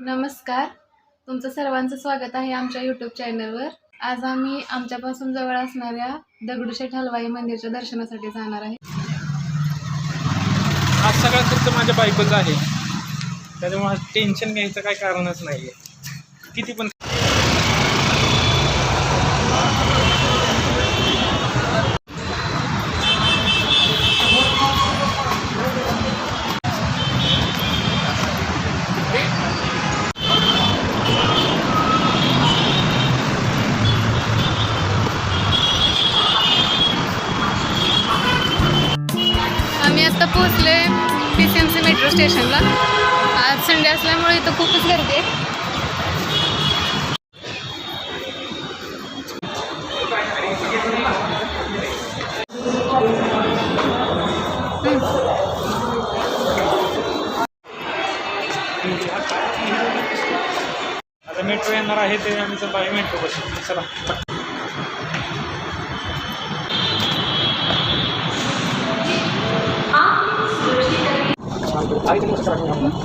नमस्कार. तुमचं सर्वांचं स्वागत आहे आमच्या यूट्यूब चॅनलवर आज आम्ही आमच्यापासून जवळ असणाऱ्या दगडूशेठ हलवाई मंदिरच्या दर्शनासाठी जाणार आहे. आज सगळा खर्च माझ्या बायकोचा आहे. त्याच्यामुळे टेन्शन घ्यायचं काही कारणच नाही आहे किती पण आता पोहोचले P C M C metro स्टेशनला आज संडे असल्यामुळे इथं खूपच गर्दी आहे. आता मेट्रो येणार आहे ते आम्ही बाय मेट्रो बसू चला. आम्ही आता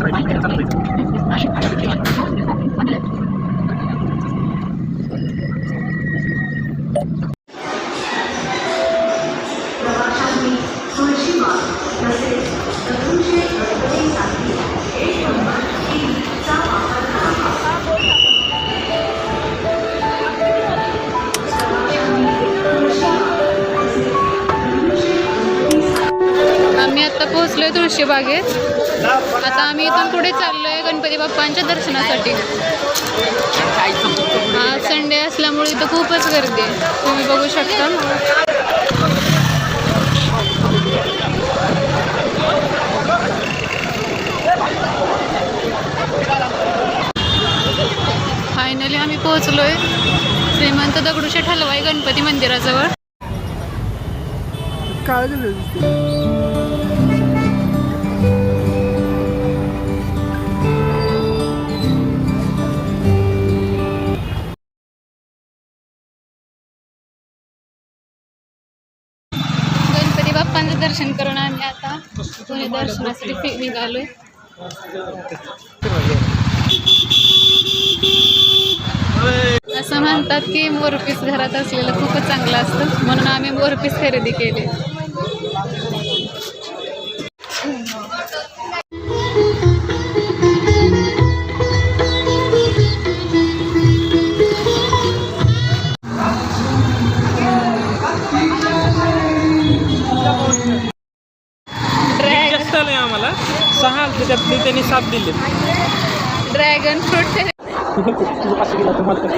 पोहोचलोय तुळशी तुळशीबागेत आता आम्ही इथून पुढे चाललोय गणपती बाप्पांच्या दर्शनासाठी. आज संडे असल्यामुळे इथं खूपच गर्दी आहे. तुम्ही बघू शकता. फायनली आम्ही पोहोचलोय. श्रीमंत दगडूशेठ हलवाई गणपती मंदिराजवळ. गणपती दर्शन करून आम्ही आता पुणे दर्शनासाठी फि- निघालोय. असं म्हणतात की मोरपीस घरात असलेलं खूपच चांगलं असतं म्हणून आम्ही मोरपीस खरेदी केले. सहा आलते त्यातले त्यांनी सात दिले ड्रॅगन फ्रूट. असं तुम्हाला